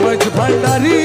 কাগজ ভান্ডারী।